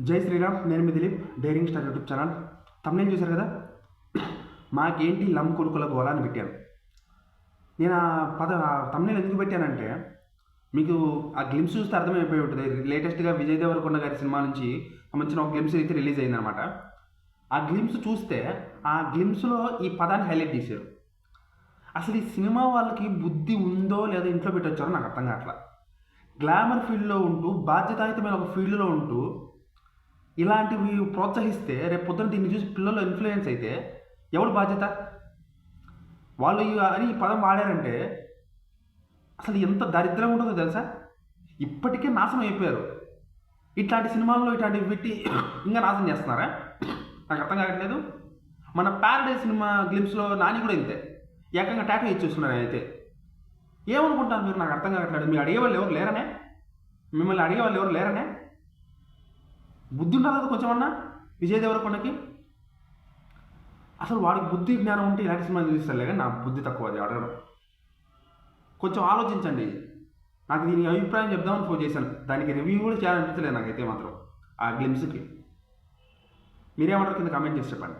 జై శ్రీరామ్ నేను మీ Dilip daring star YouTube channel. తమ్నేం చూశారు కదా? మాకేంటి లమ్ కొడుకుల గోళ అని పెట్టాను నేను ఆ పద తమ్నేలు ఎందుకు పెట్టానంటే మీకు ఆ గ్లిమ్స్ చూస్తే అర్థమైపోయి ఉంటుంది. లేటెస్ట్గా విజయ్ దేవరకొండ గారి సినిమా నుంచి సంబంధించిన ఒక గ్లిమ్స్ అయితే రిలీజ్ అయిందనమాట ఆ గ్లిమ్స్ చూస్తే ఆ గ్లిమ్స్లో ఈ పదాన్ని హైలైట్ చేశారు. అసలు ఈ సినిమా వాళ్ళకి బుద్ధి ఉందో లేదో ఇంట్లో పెట్టొచ్చారో నాకు అర్థం కావట్లా. గ్లామర్ ఫీల్డ్లో ఉంటూ బాధ్యతాయుతమైన ఒక ఫీల్డ్లో ఉంటూ ఇలాంటివి ప్రోత్సహిస్తే రేపు పొద్దున దీన్ని చూసి పిల్లలు ఇన్ఫ్లుయెన్స్ అయితే ఎవరు బాధ్యత? వాళ్ళు అని ఈ పదం వాడారంటే అసలు ఎంత దరిద్రంగా ఉంటుందో తెలుసా? ఇప్పటికే నాశనం అయిపోయారు. ఇట్లాంటి సినిమాల్లో ఇట్లాంటివి పెట్టి ఇంకా నాశనం చేస్తున్నారా? నాకు అర్థం కావట్లేదు. మన ప్యారడైజ్ సినిమా గ్లిమ్స్లో నాని కూడా ఇంతే. ఏకంగా టాటూ ఇచ్చేస్తున్నారు అయితే. ఏమనుకుంటారు మీరు? నాకు అర్థం కావట్లేదు. మీరు అడిగే వాళ్ళు ఎవరు లేరనే? మిమ్మల్ని అడిగే వాళ్ళు ఎవరు లేరనే? బుద్ధి ఉండాలి కదా కొంచెమన్నా? విజయ్ దేవరకొండకి? అసలు వాడికి బుద్ధి జ్ఞానం ఉంటే ఇలాంటి సినిమా చూపిస్తారు కానీ నా బుద్ధి తక్కువ అది అడగడం. కొంచెం ఆలోచించండి. నాకు దీని అభిప్రాయం చెప్దామని ఫోన్ చేశాను. దానికి రివ్యూ కూడా చేయాలనిపించలేదు నాకైతే మాత్రం ఆ గ్లిమ్స్కి మీరేమంటారు కింద కామెంట్ చేసి చెప్పండి.